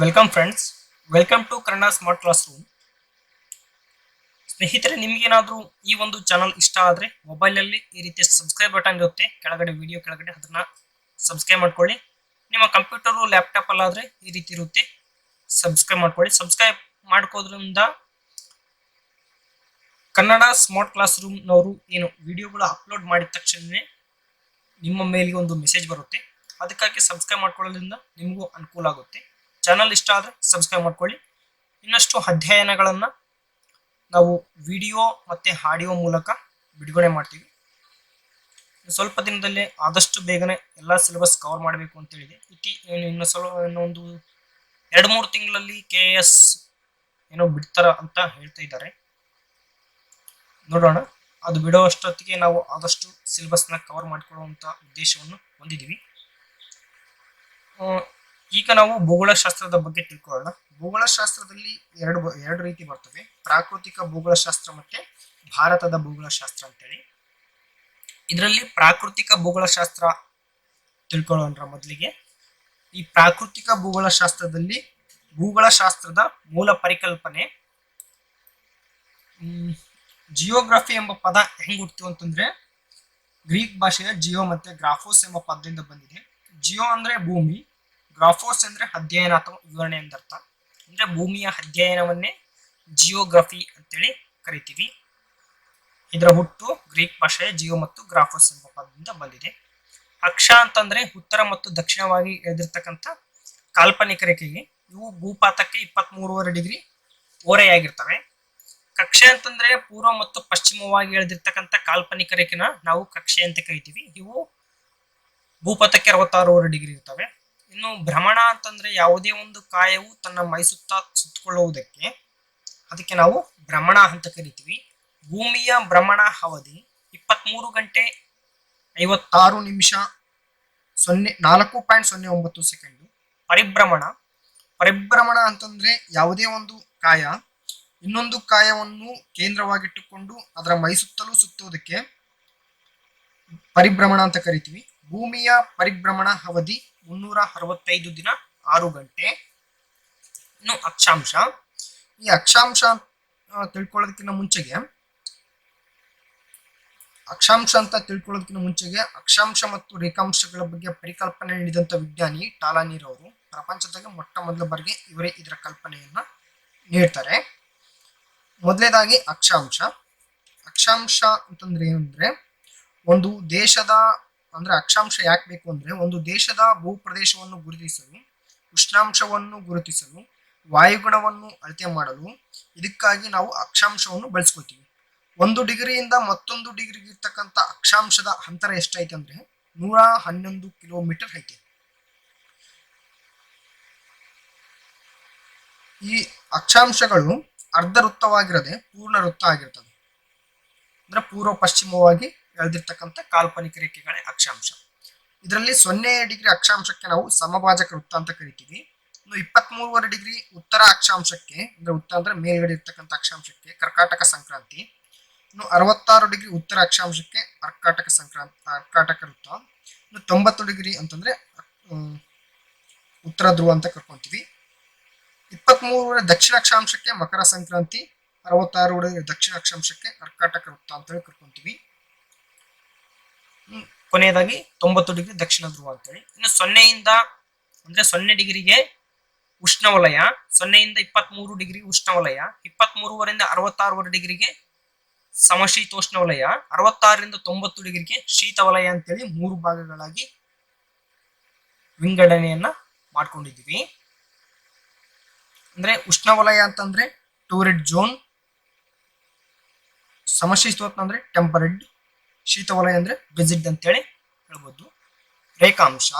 Welcome friends welcome to Kannada smart class room ಸ್ನೇಹಿತರೆ, ನಿಮಗೇನಾದರೂ ಈ ಒಂದು ಚಾನಲ್ ಇಷ್ಟ ಆದರೆ ಮೊಬೈಲಲ್ಲಿ ಈ ರೀತಿ ಸಬ್ಸ್ಕ್ರೈಬ್ ಬಟನ್ ಇರುತ್ತೆ. ಕೆಳಗಡೆ ವಿಡಿಯೋ ಕೆಳಗಡೆ ಅದನ್ನ ಸಬ್ಸ್ಕ್ರೈಬ್ ಮಾಡ್ಕೊಳ್ಳಿ. ನಿಮ್ಮ ಕಂಪ್ಯೂಟರು ಲ್ಯಾಪ್ಟಾಪಲ್ಲಾದರೆ ಈ ರೀತಿ ಇರುತ್ತೆ. ಸಬ್ಸ್ಕ್ರೈಬ್ ಮಾಡ್ಕೊಳ್ಳಿ. ಸಬ್ಸ್ಕ್ರೈಬ್ ಮಾಡ್ಕೋದ್ರಿಂದ ಕನ್ನಡ ಸ್ಮಾರ್ಟ್ ಕ್ಲಾಸ್ ರೂಮ್ನವರು ಏನು ವಿಡಿಯೋಗಳು ಅಪ್ಲೋಡ್ ಮಾಡಿದ ತಕ್ಷಣವೇ ನಿಮ್ಮ ಮೇಲೆ ಒಂದು ಮೆಸೇಜ್ ಬರುತ್ತೆ. ಅದಕ್ಕಾಗಿ ಸಬ್ಸ್ಕ್ರೈಬ್ ಮಾಡ್ಕೊಳ್ಳೋದ್ರಿಂದ ನಿಮಗೂ ಅನುಕೂಲ ಆಗುತ್ತೆ. ಚಾನಲ್ ಇಷ್ಟ ಆದರೆ ಸಬ್ಸ್ಕ್ರೈಬ್ ಮಾಡ್ಕೊಳ್ಳಿ. ಇನ್ನಷ್ಟು ಅಧ್ಯಯನಗಳನ್ನು ನಾವು ವಿಡಿಯೋ ಮತ್ತು ಆಡಿಯೋ ಮೂಲಕ ಬಿಡುಗಡೆ ಮಾಡ್ತೀವಿ. ಸ್ವಲ್ಪ ದಿನದಲ್ಲೇ ಆದಷ್ಟು ಬೇಗನೆ ಎಲ್ಲ ಸಿಲೆಬಸ್ ಕವರ್ ಮಾಡಬೇಕು ಅಂತ ಹೇಳಿದೆ. ಇತಿ ಇನ್ನು ಸ್ವಲ್ಪ ಇನ್ನೊಂದು ಎರಡು ಮೂರು ತಿಂಗಳಲ್ಲಿ ಕೆ ಎಸ್ ಏನೋ ಬಿಡ್ತಾರ ಅಂತ ಹೇಳ್ತಾ ಇದ್ದಾರೆ. ನೋಡೋಣ. ಅದು ಬಿಡೋ ಅಷ್ಟೊತ್ತಿಗೆ ನಾವು ಆದಷ್ಟು ಸಿಲೆಬಸ್ನ ಕವರ್ ಮಾಡಿಕೊಳ್ಳುವಂಥ ಉದ್ದೇಶವನ್ನು ಹೊಂದಿದ್ದೀವಿ. ಈಗ ನಾವು ಭೂಗೋಳಶಾಸ್ತ್ರದ ಬಗ್ಗೆ ತಿಳ್ಕೊಳ್ಳೋಣ. ಭೂಗೋಳಶಾಸ್ತ್ರದಲ್ಲಿ ಎರಡು ಎರಡು ರೀತಿ ಬರ್ತವೆ ಪ್ರಾಕೃತಿಕ ಭೂಗೋಳಶಾಸ್ತ್ರ ಮತ್ತೆ ಭಾರತದ ಭೂಗೋಳಶಾಸ್ತ್ರ ಅಂತೇಳಿ. ಇದರಲ್ಲಿ ಪ್ರಾಕೃತಿಕ ಭೂಗೋಳಶಾಸ್ತ್ರ ತಿಳ್ಕೊಳ್ಳೋಣ ಮೊದಲಿಗೆ. ಈ ಪ್ರಾಕೃತಿಕ ಭೂಗೋಳಶಾಸ್ತ್ರದಲ್ಲಿ ಭೂಗೋಳಶಾಸ್ತ್ರದ ಮೂಲ ಪರಿಕಲ್ಪನೆ ಜಿಯೋಗ್ರಫಿ ಎಂಬ ಪದ ಹೆಂಗ್ ಹುಟ್ಟಿತು ಅಂತಂದ್ರೆ ಗ್ರೀಕ್ ಭಾಷೆಯ ಜಿಯೋ ಮತ್ತೆ ಗ್ರಾಫೋಸ್ ಎಂಬ ಪದದಿಂದ ಬಂದಿದೆ. ಜಿಯೋ ಅಂದ್ರೆ ಭೂಮಿ ಗ್ರಾಫೋಸ್ ಅಂದ್ರೆ ಅಧ್ಯಯನ ಅಥವಾ ವಿವರಣೆ ಎಂದರ್ಥ ಅಂದ್ರೆ ಭೂಮಿಯ ಅಧ್ಯಯನವನ್ನೇ ಜಿಯೋಗ್ರಫಿ ಅಂತೇಳಿ ಕರಿತೀವಿ. ಇದರ ಹುಟ್ಟು ಗ್ರೀಕ್ ಭಾಷೆಯ ಜಿಯೋ ಮತ್ತು ಗ್ರಾಫೋಸ್ ಎಂಬ ಪದದಿಂದ ಬಂದಿದೆ. ಅಕ್ಷ ಅಂತಂದ್ರೆ ಉತ್ತರ ಮತ್ತು ದಕ್ಷಿಣವಾಗಿ ಎಳೆದಿರ್ತಕ್ಕಂಥ ಕಾಲ್ಪನಿಕ ರೇಖೆಗೆ. ಇವು ಭೂಪಾತಕ್ಕೆ ಇಪ್ಪತ್ತ್ ಮೂರುವರೆ ಡಿಗ್ರಿ ಓರೆಯಾಗಿರ್ತವೆ. ಕಕ್ಷೆ ಅಂತಂದ್ರೆ ಪೂರ್ವ ಮತ್ತು ಪಶ್ಚಿಮವಾಗಿ ಎಳೆದಿರ್ತಕ್ಕಂಥ ಕಾಲ್ಪನಿಕ ರೇಖೆನ ನಾವು ಕಕ್ಷೆ ಅಂತ ಕರಿತೀವಿ. ಇವು ಭೂಪಥಕ್ಕೆ ಅರವತ್ತಾರೂವರೆ ಡಿಗ್ರಿ ಇರ್ತವೆ. ಇನ್ನು ಭ್ರಮಣ ಅಂತಂದ್ರೆ ಯಾವುದೇ ಒಂದು ಕಾಯವು ತನ್ನ ಮೈ ಸುತ್ತ ಸುತ್ತಕೊಳ್ಳುವುದಕ್ಕೆ. ಅದಕ್ಕೆ ನಾವು ಭ್ರಮಣ ಅಂತ ಕರಿತೀವಿ. ಭೂಮಿಯ ಭ್ರಮಣ ಅವಧಿ ಇಪ್ಪತ್ಮೂರು ಗಂಟೆ ಐವತ್ತಾರು ನಿಮಿಷ ಸೊನ್ನೆ ನಾಲ್ಕು ಪಾಯಿಂಟ್ ಸೊನ್ನೆ ಒಂಬತ್ತು ಸೆಕೆಂಡು. ಪರಿಭ್ರಮಣ. ಪರಿಭ್ರಮಣ ಅಂತಂದ್ರೆ ಯಾವುದೇ ಒಂದು ಕಾಯ ಇನ್ನೊಂದು ಕಾಯವನ್ನು ಕೇಂದ್ರವಾಗಿಟ್ಟುಕೊಂಡು ಅದರ ಮೈ ಸುತ್ತಲೂ ಸುತ್ತುವುದಕ್ಕೆ ಪರಿಭ್ರಮಣ ಅಂತ ಕರಿತೀವಿ. ಭೂಮಿಯ ಪರಿಭ್ರಮಣ ಅವಧಿ ಮುನ್ನೂರ ಅರವತ್ತೈದು ದಿನ ಆರು ಗಂಟೆ. ಇನ್ನು ಅಕ್ಷಾಂಶ. ಈ ಅಕ್ಷಾಂಶ ತಿಳ್ಕೊಳ್ಳೋದಕ್ಕಿಂತ ಮುಂಚೆಗೆ, ಅಕ್ಷಾಂಶ ಅಂತ ತಿಳ್ಕೊಳ್ಳೋದಕ್ಕಿಂತ ಮುಂಚೆಗೆ ಅಕ್ಷಾಂಶ ಮತ್ತು ರೇಖಾಂಶಗಳ ಬಗ್ಗೆ ಪರಿಕಲ್ಪನೆ ನೀಡಿದಂಥ ವಿಜ್ಞಾನಿ ಟಾಲಾನೀರ್ ಅವರು ಪ್ರಪಂಚದಾಗ ಮೊಟ್ಟ ಮೊದಲ ಬಾರಿಗೆ ಇವರೇ ಇದರ ಕಲ್ಪನೆಯನ್ನ ನೀಡ್ತಾರೆ. ಮೊದಲನೇದಾಗಿ ಅಕ್ಷಾಂಶ. ಅಕ್ಷಾಂಶ ಅಂತಂದ್ರೆ ಏನಂದ್ರೆ, ಒಂದು ದೇಶದ ಅಂದ್ರೆ ಅಕ್ಷಾಂಶ ಯಾಕೆ ಬೇಕು ಅಂದ್ರೆ ಒಂದು ದೇಶದ ಭೂಪ್ರದೇಶವನ್ನು ಗುರುತಿಸಲು, ಉಷ್ಣಾಂಶವನ್ನು ಗುರುತಿಸಲು, ವಾಯುಗುಣವನ್ನು ಅಳತೆ ಮಾಡಲು ಇದಕ್ಕಾಗಿ ನಾವು ಅಕ್ಷಾಂಶವನ್ನು ಬಳಸ್ಕೊತೀವಿ. ಒಂದು ಡಿಗ್ರಿಯಿಂದ ಮತ್ತೊಂದು ಡಿಗ್ರಿಗೆ ಇರ್ತಕ್ಕಂಥ ಅಕ್ಷಾಂಶದ ಅಂತರ ಎಷ್ಟೈತೆ ಅಂದ್ರೆ ನೂರ ಹನ್ನೊಂದು ಕಿಲೋಮೀಟರ್ ಐತೆ. ಈ ಅಕ್ಷಾಂಶಗಳು ಅರ್ಧ ವೃತ್ತವಾಗಿರದೆ ಪೂರ್ಣ ವೃತ್ತ ಆಗಿರ್ತವೆ. ಅಂದ್ರೆ ಪೂರ್ವ ಪಶ್ಚಿಮವಾಗಿ ಎಳೆದಿರ್ತಕ್ಕಂಥ ಕಾಲ್ಪನಿಕ ರೇಖೆಗಳೇ ಅಕ್ಷಾಂಶ. ಇದರಲ್ಲಿ ಸೊನ್ನೆ ಡಿಗ್ರಿ ಅಕ್ಷಾಂಶಕ್ಕೆ ನಾವು ಸಮಭಾಜಕ ವೃತ್ತ ಅಂತ ಕರಿತೀವಿ. ಇನ್ನು ಇಪ್ಪತ್ಮೂರುವರೆ ಡಿಗ್ರಿ ಉತ್ತರ ಅಕ್ಷಾಂಶಕ್ಕೆ, ಅಂದ್ರೆ ಉತ್ತರ ಅಂದ್ರೆ ಮೇಲ್ಗಡೆ ಇರ್ತಕ್ಕಂಥ ಅಕ್ಷಾಂಶಕ್ಕೆ ಕರ್ಕಾಟಕ ಸಂಕ್ರಾಂತಿ. ಇನ್ನು ಅರವತ್ತಾರು ಡಿಗ್ರಿ ಉತ್ತರ ಅಕ್ಷಾಂಶಕ್ಕೆ ಕರ್ಕಾಟಕ ಸಂಕ್ರಾಂತಿ ಕರ್ಕಾಟಕ ವೃತ್ತ. ಇನ್ನು ತೊಂಬತ್ತು ಡಿಗ್ರಿ ಅಂತಂದ್ರೆ ಉತ್ತರ ಧ್ರುವ ಅಂತ ಕರ್ಕೊಂತೀವಿ. ಇಪ್ಪತ್ಮೂರರ ದಕ್ಷಿಣ ಅಕ್ಷಾಂಶಕ್ಕೆ ಮಕರ ಸಂಕ್ರಾಂತಿ, ಅರವತ್ತಾರು ದಕ್ಷಿಣ ಅಕ್ಷಾಂಶಕ್ಕೆ ಕರ್ಕಾಟಕ ವೃತ್ತ ಅಂತೇಳಿ ಕರ್ಕೊಂತೀವಿ. ಕೊನೆಯದಾಗಿ ತೊಂಬತ್ತು ಡಿಗ್ರಿ ದಕ್ಷಿಣ ಧ್ರುವ ಅಂತೇಳಿ. ಇನ್ನು ಸೊನ್ನೆಯಿಂದ ಅಂದ್ರೆ ಸೊನ್ನೆ ಡಿಗ್ರಿಗೆ ಉಷ್ಣವಲಯ, ಸೊನ್ನೆಯಿಂದ ಇಪ್ಪತ್ಮೂರು ಡಿಗ್ರಿ ಉಷ್ಣವಲಯ ಇಪ್ಪತ್ಮೂರುವರಿಂದ ಅರವತ್ತಾರುವರೆ ಡಿಗ್ರಿಗೆ ಸಮಶೀತೋಷ್ಣ ವಲಯ ಅರವತ್ತಾರರಿಂದ ತೊಂಬತ್ತು ಡಿಗ್ರಿಗೆ ಶೀತ ವಲಯ ಅಂತೇಳಿ ಮೂರು ಭಾಗಗಳಾಗಿ ವಿಂಗಡಣೆಯನ್ನ ಮಾಡ್ಕೊಂಡಿದ್ದೀವಿ. ಅಂದ್ರೆ ಉಷ್ಣವಲಯ ಅಂತಂದ್ರೆ ಟೂರಿಡ್ ಝೋನ್, ಸಮಶೀತೋಷ್ಣ ಅಂದ್ರೆ ಟೆಂಪರೆಡ್ ಶೀತವಲಯ ಅಂದರೆ ಬೆಸಿಡ್ ಅಂತೇಳಿ ಹೇಳ್ಬೋದು. ರೇಖಾಂಶ.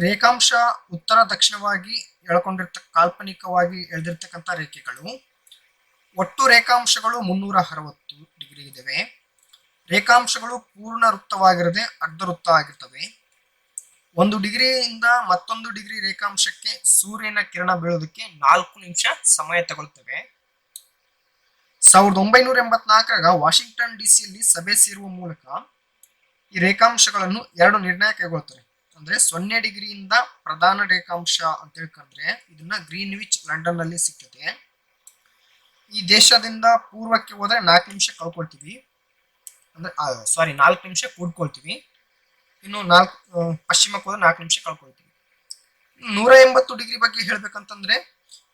ರೇಖಾಂಶ ಉತ್ತರ ದಕ್ಷಿಣವಾಗಿ ಎಳ್ಕೊಂಡಿರ್ತ, ಕಾಲ್ಪನಿಕವಾಗಿ ಎಳೆದಿರ್ತಕ್ಕಂಥ ರೇಖೆಗಳು. ಒಟ್ಟು ರೇಖಾಂಶಗಳು ಮುನ್ನೂರ ಅರವತ್ತು ಡಿಗ್ರಿ ಇದಾವೆ. ರೇಖಾಂಶಗಳು ಪೂರ್ಣ ವೃತ್ತವಾಗಿರದೆ ಅರ್ಧ ವೃತ್ತ ಆಗಿರ್ತವೆ. ಒಂದು ಡಿಗ್ರಿಯಿಂದ ಮತ್ತೊಂದು ಡಿಗ್ರಿ ರೇಖಾಂಶಕ್ಕೆ ಸೂರ್ಯನ ಕಿರಣ ಬೀಳೋದಕ್ಕೆ ನಾಲ್ಕು ನಿಮಿಷ ಸಮಯ ತಗೊಳ್ತವೆ. ಸಾವಿರದ ಒಂಬೈನೂರ ಎಂಬತ್ನಾಲ್ಕರಾಗ ವಾಷಿಂಗ್ಟನ್ ಡಿ ಸಿಯಲ್ಲಿ ಸಭೆ ಸೇರುವ ಮೂಲಕ ಈ ರೇಖಾಂಶಗಳನ್ನು ಎರಡು ನಿರ್ಣಯ ಕೈಗೊಳ್ತಾರೆ ಅಂದ್ರೆ ಸೊನ್ನೆ ಡಿಗ್ರಿಯಿಂದ ಪ್ರಧಾನ ರೇಖಾಂಶ ಅಂತ ಹೇಳ್ಕೊಂಡ್ರೆ ಇದನ್ನ ಗ್ರೀನ್ ವಿಚ್ ಲಂಡನ್ನಲ್ಲಿ ಸಿಗ್ತದೆ ಈ ದೇಶದಿಂದ ಪೂರ್ವಕ್ಕೆ ಹೋದ್ರೆ ನಾಲ್ಕು ನಿಮಿಷ ಕಳ್ಕೊಳ್ತೀವಿ. ಅಂದ್ರೆ ಸಾರಿ ನಾಲ್ಕು ನಿಮಿಷ ಕೂಡ್ಕೊಳ್ತೀವಿ. ಇನ್ನು ನಾಲ್ಕು ಪಶ್ಚಿಮಕ್ಕೆ ಹೋದ್ರೆ ನಾಲ್ಕು ನಿಮಿಷ ಕಳ್ಕೊಳ್ತೀವಿ. ನೂರ ಎಂಬತ್ತು ಡಿಗ್ರಿ ಬಗ್ಗೆ ಹೇಳ್ಬೇಕಂತಂದ್ರೆ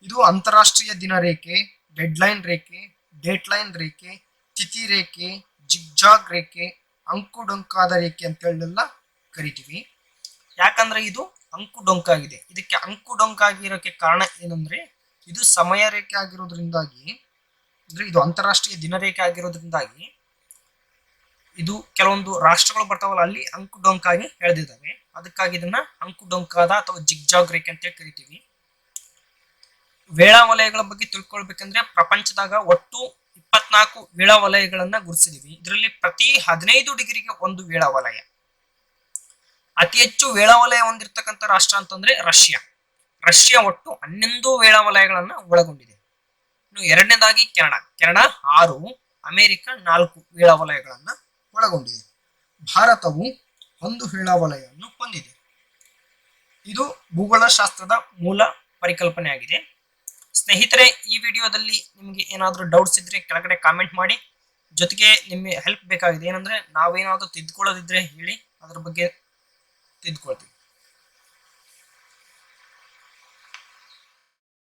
ಇದು ಅಂತಾರಾಷ್ಟ್ರೀಯ ದಿನ ರೇಖೆ ಡೆಡ್ಲೈನ್ ರೇಖೆ ಡೇಟ್ಲೈನ್ ರೇಖೆ, ತಿಥಿ ರೇಖೆ, ಜಿಗ್ಜಾಗ್ ರೇಖೆ, ಅಂಕುಡೊಂಕಾದ ರೇಖೆ ಅಂತೇಳೆಲ್ಲ ಕರಿತೀವಿ. ಯಾಕಂದ್ರೆ ಇದು ಅಂಕುಡೊಂಕಾಗಿದೆ. ಇದಕ್ಕೆ ಅಂಕುಡೊಂಕಾಗಿರೋಕ್ಕೆ ಕಾರಣ ಏನಂದ್ರೆ, ಇದು ಸಮಯ ರೇಖೆ ಆಗಿರೋದ್ರಿಂದಾಗಿ, ಅಂದ್ರೆ ಇದು ಅಂತಾರಾಷ್ಟ್ರೀಯ ದಿನ ರೇಖೆ ಆಗಿರೋದ್ರಿಂದಾಗಿ, ಇದು ಕೆಲವೊಂದು ರಾಷ್ಟ್ರಗಳು ಬರ್ತಾವಲ್ಲ, ಅಲ್ಲಿ ಅಂಕುಡೊಂಕಾಗಿ ಎಳೆದಿದ್ದಾವೆ ಅದಕ್ಕಾಗಿ ಇದನ್ನ ಅಂಕುಡೊಂಕಾದ ಅಥವಾ ಜಿಗ್ಜಾಗ್ ರೇಖೆ ಅಂತ ಕರಿತೀವಿ. ವೇಳಾ ವಲಯಗಳ ಬಗ್ಗೆ ತಿಳ್ಕೊಳ್ಬೇಕಂದ್ರೆ ಪ್ರಪಂಚದಾಗ ಒಟ್ಟು ಇಪ್ಪತ್ನಾಲ್ಕು ವೇಳಾ ವಲಯಗಳನ್ನ ಗುರುತಿಸಿದೀವಿ. ಇದರಲ್ಲಿ ಪ್ರತಿ ಹದಿನೈದು ಡಿಗ್ರಿಗೆ ಒಂದು ವೇಳಾ ವಲಯ ಅತಿ ಹೆಚ್ಚು ವೇಳಾ ವಲಯ ಹೊಂದಿರತಕ್ಕಂಥ ರಾಷ್ಟ್ರ ಅಂತಂದ್ರೆ ರಷ್ಯಾ. ರಷ್ಯಾ ಒಟ್ಟು ಹನ್ನೊಂದು ವೇಳಾ ವಲಯಗಳನ್ನ ಒಳಗೊಂಡಿದೆ. ಇನ್ನು ಎರಡನೇದಾಗಿ ಕೆನಡಾ. ಕೆನಡಾ ಆರು, ಅಮೆರಿಕ ನಾಲ್ಕು ವೇಳಾ ವಲಯಗಳನ್ನ ಒಳಗೊಂಡಿದೆ. ಭಾರತವು ಒಂದು ವೇಳಾ ವಲಯವನ್ನು ಹೊಂದಿದೆ. ಇದು ಭೂಗೋಳಶಾಸ್ತ್ರದ ಮೂಲ ಪರಿಕಲ್ಪನೆ ಆಗಿದೆ ಸ್ನೇಹಿತರೆ, ಈ ವಿಡಿಯೋದಲ್ಲಿ ನಿಮಗೆ ಏನಾದರೂ ಡೌಟ್ಸ್ ಇದ್ರೆ ಕೆಳಗಡೆ ಕಾಮೆಂಟ್ ಮಾಡಿ. ಜೊತೆಗೆ ನಿಮಗೆ ಹೆಲ್ಪ್ ಬೇಕಾಗಿದೆ. ಏನಂದ್ರೆ ನಾವೇನಾದರೂ ತಿದ್ಕೊಳ್ಳೋದಿದ್ರೆ ಹೇಳಿ, ಅದ್ರ ಬಗ್ಗೆ ತಿದ್ಕೊಳ್ತೀವಿ.